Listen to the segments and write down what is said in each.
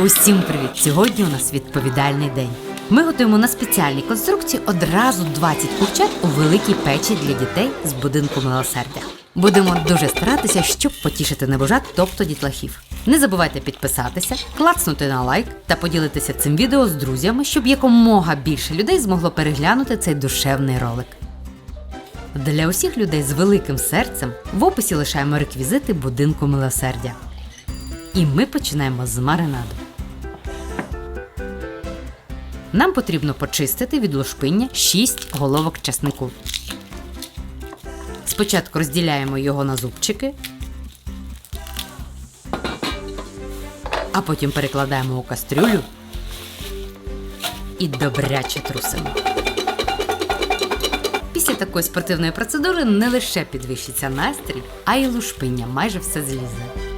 Усім привіт! Сьогодні у нас відповідальний день. Ми готуємо на спеціальній конструкції одразу 20 курчат у великій печі для дітей з будинку милосердя. Будемо дуже старатися, щоб потішити небожат, тобто дітлахів. Не забувайте підписатися, клацнути на лайк та поділитися цим відео з друзями, щоб якомога більше людей змогло переглянути цей душевний ролик. Для усіх людей з великим серцем в описі лишаємо реквізити будинку милосердя. І ми починаємо з маринаду. Нам потрібно почистити від лушпиння 6 головок часнику. Спочатку розділяємо його на зубчики, а потім перекладаємо у кастрюлю і добряче трусимо. Після такої спортивної процедури не лише підвищиться настрій, а й лушпиння майже все злізе.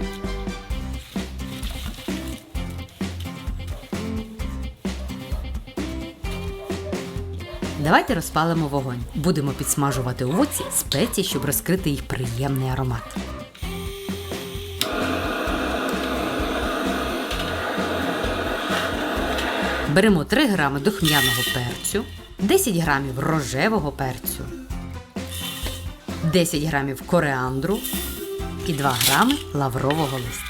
Давайте розпалимо вогонь. Будемо підсмажувати у спеції, щоб розкрити їх приємний аромат. Беремо 3 грами духмяного перцю, 10 грамів рожевого перцю, 10 грамів коріандру і 2 грами лаврового листя.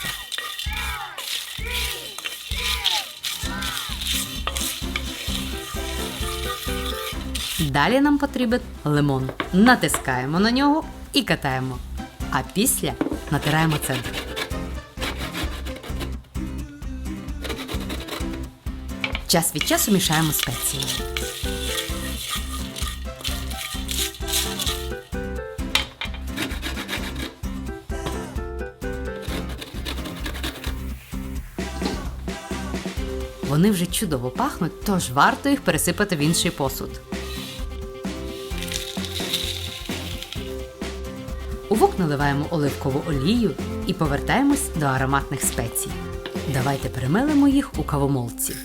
Далі нам потрібен лимон. Натискаємо на нього і катаємо. А після натираємо центр. Час від часу мішаємо спеції. Вони вже чудово пахнуть, тож варто їх пересипати в інший посуд. Вок наливаємо оливкову олію і повертаємось до ароматних спецій. Давайте перемелимо їх у кавомолці.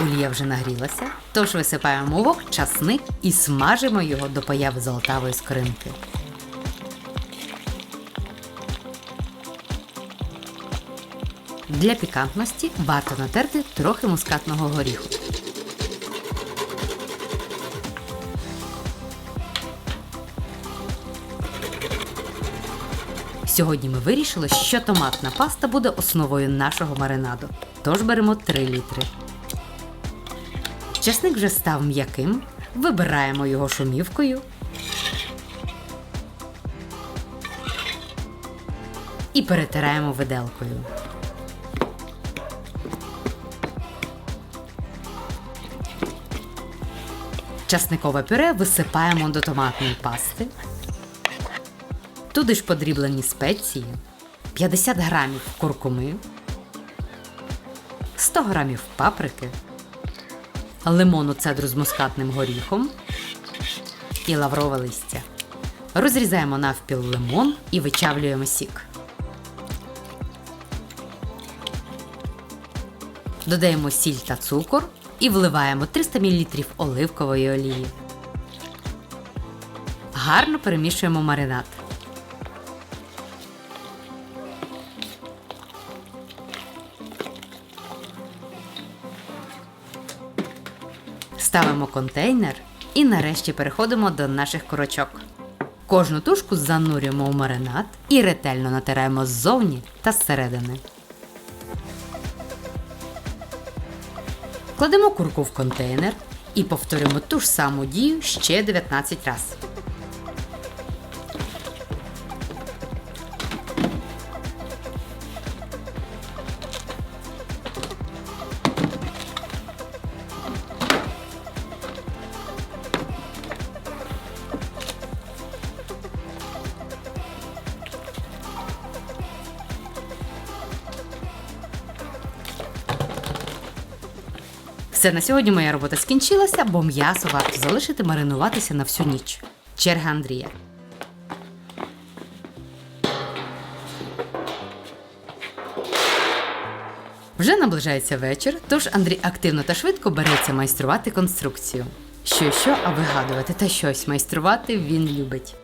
Олія вже нагрілася, тож висипаємо вок часник і смажимо його до появи золотавої скоринки. Для пікантності варто натерти трохи мускатного горіху. Сьогодні ми вирішили, що томатна паста буде основою нашого маринаду. Тож беремо 3 літри. Часник вже став м'яким. Вибираємо його шумівкою. І перетираємо виделкою. Часникове пюре висипаємо до томатної пасти. Туди ж подріблені спеції, 50 грамів куркуми, 100 грамів паприки, лимонну цедру з мускатним горіхом і лаврове листя. Розрізаємо навпіл лимон і вичавлюємо сік. Додаємо сіль та цукор і вливаємо 300 мл оливкової олії. Гарно перемішуємо маринад. Ставимо контейнер і нарешті переходимо до наших курочок. Кожну тушку занурюємо у маринад і ретельно натираємо ззовні та зсередини. Кладемо курку в контейнер і повторимо ту ж саму дію ще 19 разів. Все на сьогодні моя робота скінчилася, бо м'ясо варто залишити маринуватися на всю ніч. Черга Андрія. Вже наближається вечір, тож Андрій активно та швидко береться майструвати конструкцію. Що що, а вигадувати та щось майструвати він любить.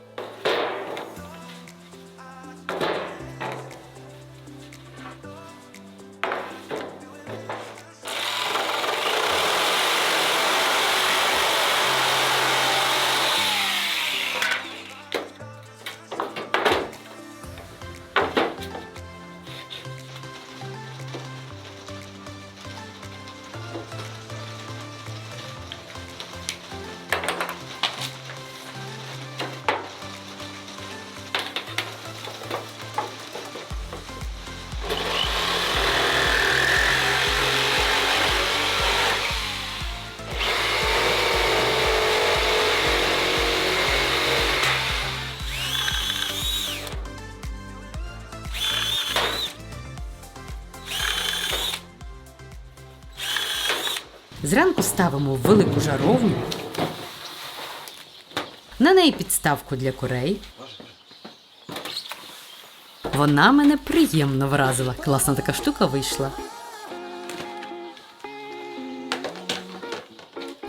Зранку ставимо велику жаровню. На неї підставку для курей. Вона мене приємно вразила. Класна така штука вийшла.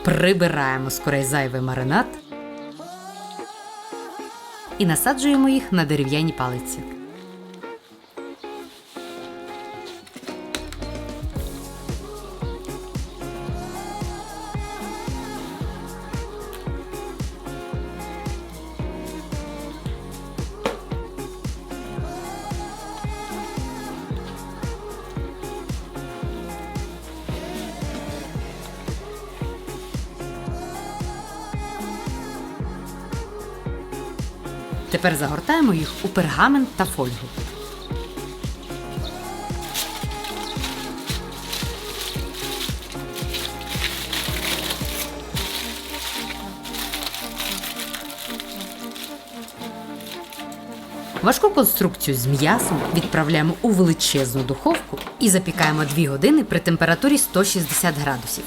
Прибираємо з курей зайвий маринад і насаджуємо їх на дерев'яні палиці. Тепер загортаємо їх у пергамент та фольгу. Важку конструкцію з м'ясом відправляємо у величезну духовку і запікаємо 2 години при температурі 160 градусів.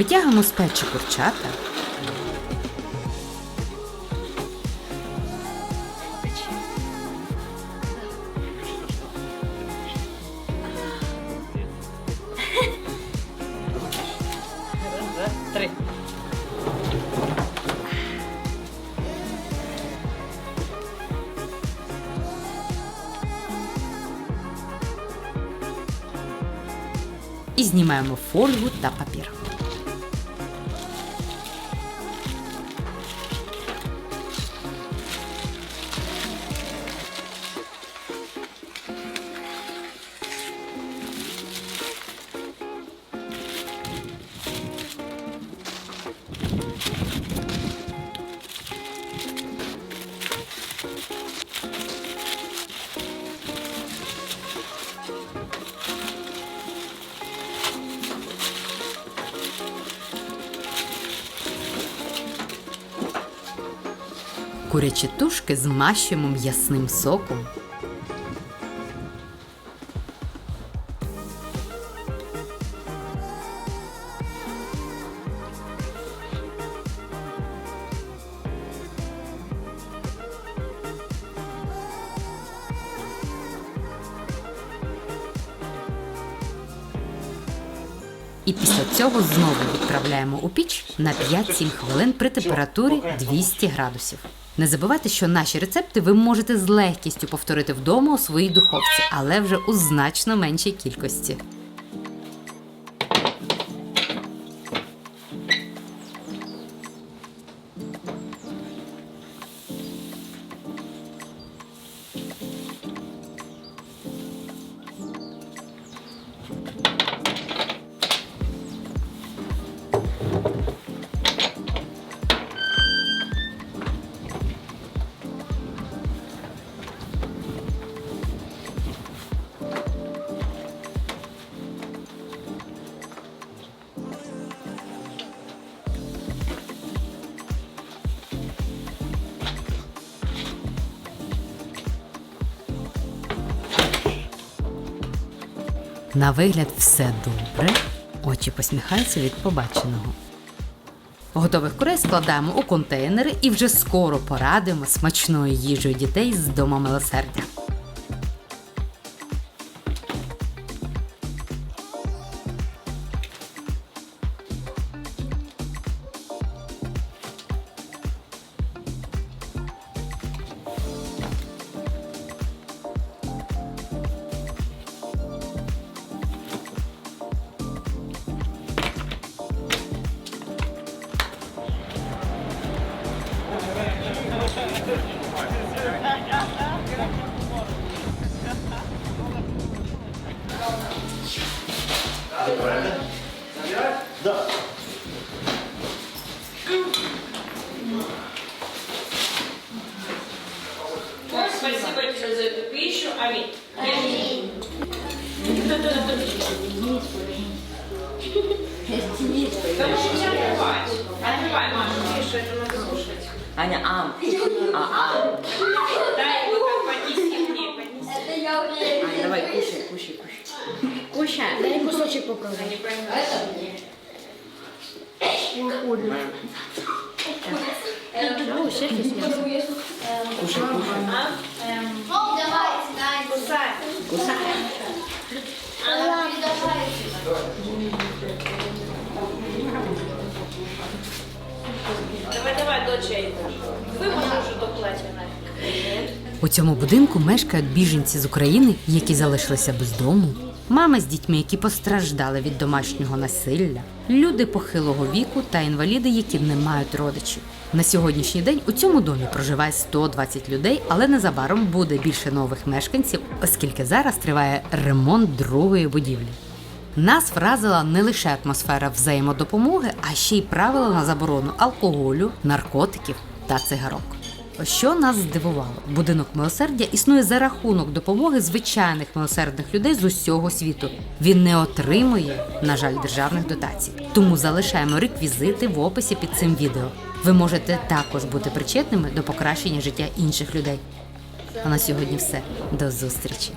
Витягуємо з печі курчата. Три. І знімаємо фольгу та папір. Курячі тушки змащуємо м'ясним соком. І після цього знову відправляємо у піч на 5-7 хвилин при температурі 200 градусів. Не забувайте, що наші рецепти ви можете з легкістю повторити вдома у своїй духовці, але вже у значно меншій кількості. На вигляд все добре. Очі посміхаються від побаченого. Готових курей складаємо у контейнери і вже скоро порадимо смачною їжею дітей з дома милосердя. Открывай, Маша, видишь, это надо слушать. Аня, ам. А, ам. Дай его так поднеси к ней, поднеси. Аня, давай, кушай, кушай, кушай. Куся, дай кусочек попробуй. Не пойму. О, сырки с мясом. Кушай, кушай. Ну, давайте, Надя. Кусай. Кусай. Давай, давай, доча йду. Виможу вже до платья, Надя. У цьому будинку мешкають біженці з України, які залишилися без дому, мами з дітьми, які постраждали від домашнього насилля, люди похилого віку та інваліди, які не мають родичів. На сьогоднішній день у цьому домі проживає 120 людей, але незабаром буде більше нових мешканців, оскільки зараз триває ремонт другої будівлі. Нас вразила не лише атмосфера взаємодопомоги, а ще й правила на заборону алкоголю, наркотиків та цигарок. Що нас здивувало, будинок милосердя існує за рахунок допомоги звичайних милосердних людей з усього світу. Він не отримує, на жаль, державних дотацій. Тому залишаємо реквізити в описі під цим відео. Ви можете також бути причетними до покращення життя інших людей. А на сьогодні все. До зустрічі!